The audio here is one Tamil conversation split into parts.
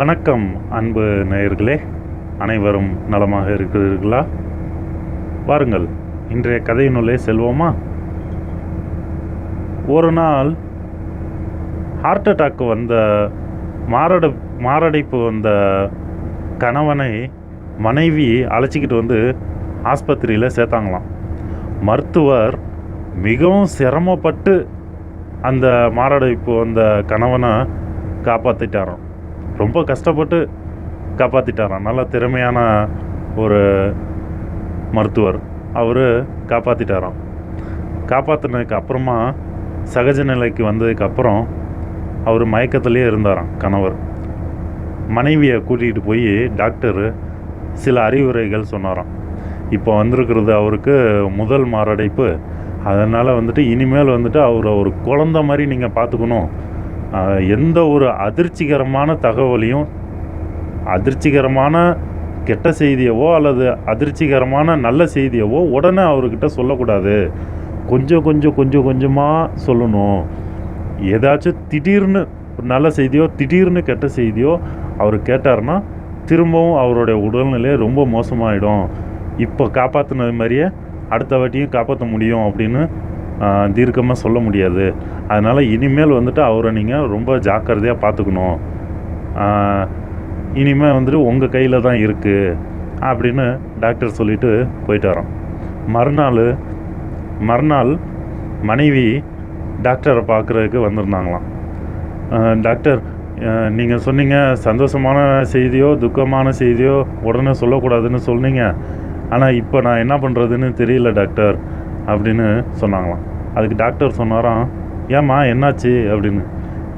வணக்கம் அன்பு நேயர்களே. அனைவரும் நலமாக இருக்கிறீர்களா? வாருங்கள் இன்றைய கதையினுள்ளே செல்வோமா? ஒரு நாள் ஹார்ட் அட்டாக் வந்த மாரட மாரடைப்பு வந்த கணவனை மனைவி அழைச்சிக்கிட்டு வந்து ஆஸ்பத்திரியில் சேர்த்தாங்களாம். மருத்துவர் மிகவும் சிரமப்பட்டு அந்த மாரடைப்பு வந்த கணவனை காப்பாற்றிட்டாராம் ரொம்ப கஷ்டப்பட்டு காப்பாற்றிட்டாராம் நல்ல திறமையான ஒரு மருத்துவர். அவர் காப்பாற்றிட்டாராம் காப்பாற்றினதுக்கு அப்புறமா சகஜ நிலைக்கு வந்ததுக்கப்புறம் அவர் மயக்கத்துலேயே இருந்தாராம் கணவர். மனைவியை கூட்டிகிட்டு போய் டாக்டர் சில அறிவுரைகள் சொன்னாராம். இப்போ வந்திருக்கிறது அவருக்கு முதல் மாரடைப்பு. அதனால் வந்துட்டு இனிமேல் வந்துட்டு அவரை ஒரு குழந்த மாதிரி நீங்கள் பார்த்துக்கணும். எந்த ஒரு அதிர்ச்சிகரமான தகவலையும் அதிர்ச்சிகரமான கெட்ட செய்தியவோ அல்லது அதிர்ச்சிகரமான நல்ல செய்தியவோ உடனே அவர்கிட்ட சொல்லக்கூடாது. கொஞ்சம் கொஞ்சம் கொஞ்சம் கொஞ்சமாக சொல்லணும். ஏதாச்சும் திடீர்னு ஒரு நல்ல செய்தியோ திடீர்னு கெட்ட செய்தியோ அவர் கேட்டார்னா திரும்பவும் அவருடைய உடல்நிலை ரொம்ப மோசமாயிடும். இப்போ காப்பாற்றினது மாதிரியே அடுத்த வாட்டியும் காப்பாற்ற முடியும் அப்படின்னு தீர்க்கமாக சொல்ல முடியாது. அதனால் இனிமேல் வந்துட்டு அவரை நீங்கள் ரொம்ப ஜாக்கிரதையாக பார்த்துக்கணும். இனிமேல் வந்துட்டு உங்கள் கையில் தான் இருக்குது அப்படின்னு டாக்டர் சொல்லிட்டு போயிட்டாராம். மறுநாள் மறுநாள் மனைவி டாக்டரை பார்க்குறதுக்கு வந்திருந்தாங்களாம். டாக்டர் நீங்கள் சொன்னீங்க சந்தோஷமான செய்தியோ துக்கமான செய்தியோ உடனே சொல்லக்கூடாதுன்னு சொன்னீங்க. ஆனால் இப்போ நான் என்ன பண்ணுறதுன்னு தெரியல டாக்டர். அப்படின்னு சொன்னாங்களாம். அதுக்கு டாக்டர் சொன்னாராம் ஏம்மா என்னாச்சு? அப்படின்னு.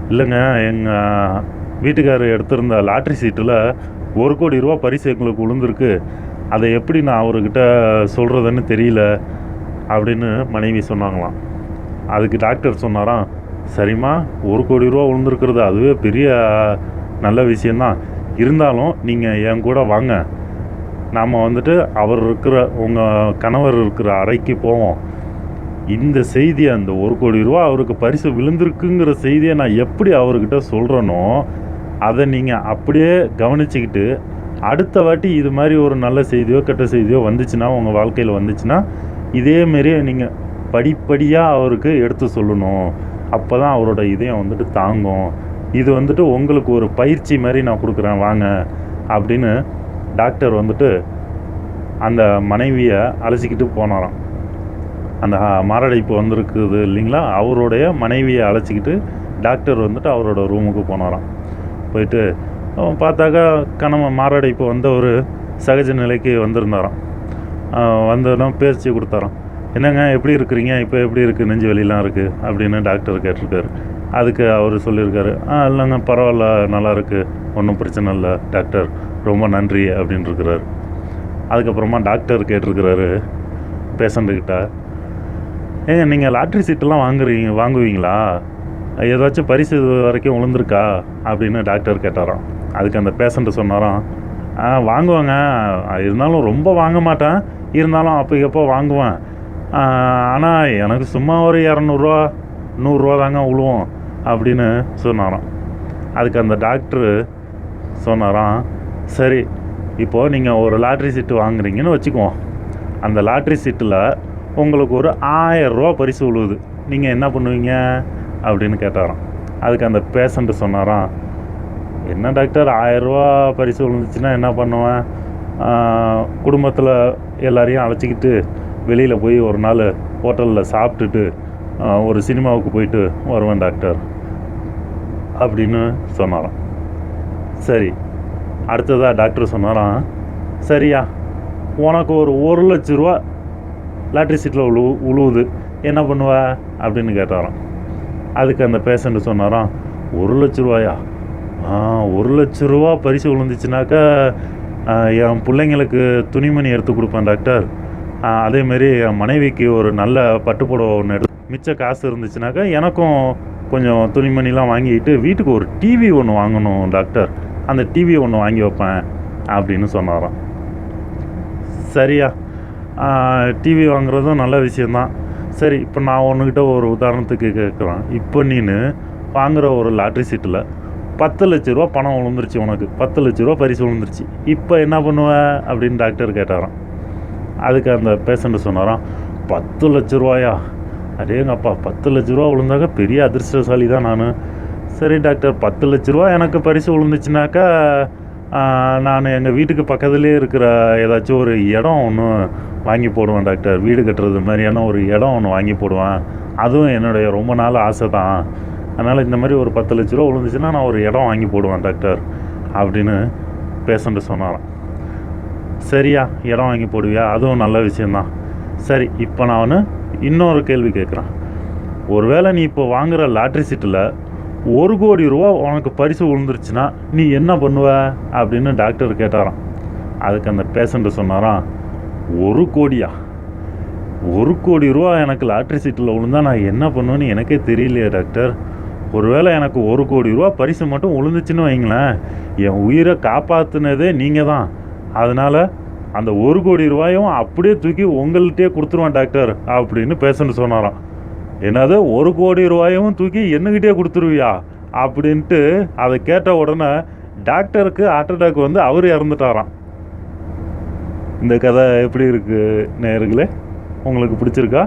இல்லைங்க எங்கள் வீட்டுக்காரர் எடுத்திருந்த லாட்ரி சீட்டில் ஒரு கோடி ரூபா பரிசு எங்களுக்கு விழுந்திருக்கு அதை எப்படி நான் அவர்கிட்ட சொல்கிறதுன்னு தெரியல அப்படின்னு மனைவி சொன்னாங்களாம். அதுக்கு டாக்டர் சொன்னாராம் சரிம்மா ஒரு கோடி ரூபா விழுந்திருக்கிறது அதுவே பெரிய நல்ல விஷயந்தான் இருந்தாலும் நீங்கள் என் கூட வாங்க. நாம் வந்துட்டு அவர் இருக்கிற உங்கள் கணவர் இருக்கிற அறைக்கு போவோம். இந்த செய்தி அந்த ஒரு கோடி ரூபா அவருக்கு பரிசு விழுந்திருக்குங்கிற செய்தியை நான் எப்படி அவர்கிட்ட சொல்கிறேனோ அதை நீங்கள் அப்படியே கவனிச்சுக்கிட்டு அடுத்த வாட்டி இது மாதிரி ஒரு நல்ல செய்தியோ கெட்ட செய்தியோ வந்துச்சுன்னா உங்கள் வாழ்க்கையில் வந்துச்சுன்னா இதேமாரி நீங்கள் படிப்படியாக அவருக்கு எடுத்து சொல்லணும். அப்போ தான் அவரோட இதயம் வந்துட்டு தாங்கும். இது வந்துட்டு உங்களுக்கு ஒரு பயிற்சி மாதிரி நான் கொடுக்குறேன் வாங்க. அப்படின்னு டாக்டர் வந்துட்டு அந்த மனைவியை அழைச்சிக்கிட்டு போனாராம். அந்த மாரடைப்பு வந்திருக்குது இல்லைங்களா? அவருடைய மனைவியை அழைச்சிக்கிட்டு டாக்டர் வந்துட்டு அவரோட ரூமுக்கு போனாராம். போயிட்டு பார்த்தாக்கா கணவன் மாரடைப்பு வந்த ஒரு சகஜ நிலைக்கு வந்திருந்தாராம். வந்ததும் பேச்சு கொடுத்தாராம். என்னங்க எப்படி இருக்கிறீங்க? இப்போ எப்படி இருக்குது நெஞ்சு வலிலாம் இருக்குது அப்படின்னு டாக்டர் கேட்டிருக்காரு. அதுக்கு அவர் சொல்லியிருக்காரு. ஆ இல்லைங்க பரவாயில்ல நல்லா இருக்குது ஒன்றும் பிரச்சனை இல்லை டாக்டர். ரொம்ப நன்றி அப்படின்னு அதுக்கப்புறமா டாக்டர் கேட்டிருக்கிறாரு பேஷண்ட்டுக்கிட்ட ஏங்க நீங்கள் லாட்ரி சீட்டெல்லாம் வாங்குறீங்க வாங்குவீங்களா? ஏதாச்சும் பரிசு இது வரைக்கும் விழுந்திருக்கா அப்படின்னு டாக்டர் கேட்டாராம். அதுக்கு அந்த பேஷண்ட்டு சொன்னாராம் ஆ வாங்குவாங்க. இருந்தாலும் ரொம்ப வாங்க மாட்டேன். இருந்தாலும் அப்போ எப்போ வாங்குவேன்? ஆனால் எனக்கு சும்மா ஒரு இரநூறுவா நூறுரூவா தாங்க விழுவோம் அப்படின்னு சொன்னாராம். அதுக்கு அந்த டாக்டரு சொன்னாராம் சரி இப்போது நீங்கள் ஒரு லாட்ரி சீட்டு வாங்குறீங்கன்னு வச்சுக்குவோம். அந்த லாட்ரி சீட்டில் உங்களுக்கு ஒரு ஆயரூவா பரிசு விழுவுது நீங்கள் என்ன பண்ணுவீங்க? அப்படின்னு கேட்டாராம். அதுக்கு அந்த பேஷண்ட்டு சொன்னாராம் என்ன டாக்டர் ஆயரூவா பரிசு விழுந்துச்சுன்னா என்ன பண்ணுவேன்? குடும்பத்தில் எல்லாரையும் அழைச்சிக்கிட்டு வெளியில் போய் ஒரு நாள் ஹோட்டலில் சாப்பிட்டுட்டு ஒரு சினிமாவுக்கு போயிட்டு வருவேன் டாக்டர் அப்படின்னு சொன்னாராம். சரி அடுத்ததாக டாக்டர் சொன்னாராம் சரியா. உனக்கு ஒரு ஒரு லட்ச ரூபா லாட்ரி சீட்டில் உழு உழுவுது. என்ன பண்ணுவ? அப்படின்னு கேட்டாராம். அதுக்கு அந்த பேஷண்ட்டு சொன்னாராம் ஒரு லட்ச ரூபாயா? ஆ ஒரு லட்ச ரூபா பரிசு விழுந்துச்சுனாக்கா என் பிள்ளைங்களுக்கு துணிமணி எடுத்து கொடுப்பேன் டாக்டர். அதேமாரி என் மனைவிக்கு ஒரு நல்ல பட்டுப்புடவை ஒன்று எடுத்து மிச்ச காசு இருந்துச்சுனாக்கா எனக்கும் கொஞ்சம் துணிமணிலாம் வாங்கிட்டு வீட்டுக்கு ஒரு டிவி ஒன்று வாங்கணும் டாக்டர். அந்த டிவி ஒன்று வாங்கி வைப்பேன் அப்படின்னு சொன்னாராம். சரியா? டிவி வாங்குறதும் நல்ல விஷயந்தான் சரி இப்போ நான் ஒன்றுக்கிட்ட ஒரு உதாரணத்துக்கு கேட்குறேன். இப்போ நீனு வாங்குகிற ஒரு லாட்ரி சீட்டில் பத்து லட்ச ரூபா பணம் விழுந்துருச்சு உனக்கு. பத்து லட்ச ரூபா பரிசு விழுந்துருச்சு. இப்போ என்ன பண்ணுவ? அப்படின்னு டாக்டர் கேட்டாராம். அதுக்கு அந்த பேஷண்ட்டு சொன்னாராம் பத்து லட்ச ரூபாயா? அடேங்கப்பா பத்து லட்ச ரூபா விழுந்தாக்க பெரிய அதிர்ஷ்டசாலி தான் நான். சரி டாக்டர். பத்து லட்ச ரூபா எனக்கு பரிசு விழுந்துச்சுனாக்கா நான் எங்கள் வீட்டுக்கு பக்கத்துலேயே இருக்கிற ஏதாச்சும் ஒரு இடம் ஒன்று வாங்கி போடுவேன் டாக்டர். வீடு கட்டுறது மாதிரியான ஒரு இடம் ஒன்று வாங்கி போடுவேன். அதுவும் என்னுடைய ரொம்ப நாள் ஆசை தான். அதனால் இந்த மாதிரி ஒரு பத்து லட்ச ரூபா விழுந்துச்சுன்னா நான் ஒரு இடம் வாங்கி போடுவேன் டாக்டர் அப்படின்னு பேஷண்ட்டு சொன்னாராம். சரியா இடம் வாங்கி போடுவியா? அதுவும் நல்ல விஷயந்தான் சரி இப்போ நான் ஒன்று இன்னொரு கேள்வி கேட்குறேன் ஒருவேளை நீ இப்போ வாங்குகிற லாட்ரி சீட்டில் ஒரு கோடி ரூபா உனக்கு பரிசு விழுந்துருச்சுன்னா நீ என்ன பண்ணுவ? அப்படின்னு டாக்டர் கேட்டாராம். அதுக்கு அந்த பேஷண்ட்டு சொன்னாராம் ஒரு கோடியா? ஒரு கோடி ரூபா எனக்கு லாட்ரி சீட்டில் விழுந்தா நான் என்ன பண்ணுவேன்னு எனக்கே தெரியலையே டாக்டர் ஒருவேளை எனக்கு ஒரு கோடி ரூபா பரிசு மட்டும் விழுந்துச்சுன்னு வைங்களேன். என் உயிரை காப்பாற்றுனதே நீங்கள் தான் அதனால் அந்த ஒரு கோடி ரூபாயும் அப்படியே தூக்கி உங்கள்கிட்டயே கொடுத்துருவேன் டாக்டர் அப்படின்னு பேஷண்ட் சொன்னாராம். என்னது ஒரு கோடி ரூபாயும் தூக்கி என்னகிட்டே கொடுத்துருவியா? அப்படின்ட்டு அதை கேட்ட உடனே டாக்டருக்கு ஹார்ட் அட்டாக் வந்து அவர் இறந்துட்டாராம். இந்த கதை எப்படி இருக்குது நேயர்களே? உங்களுக்கு பிடிச்சிருக்கா?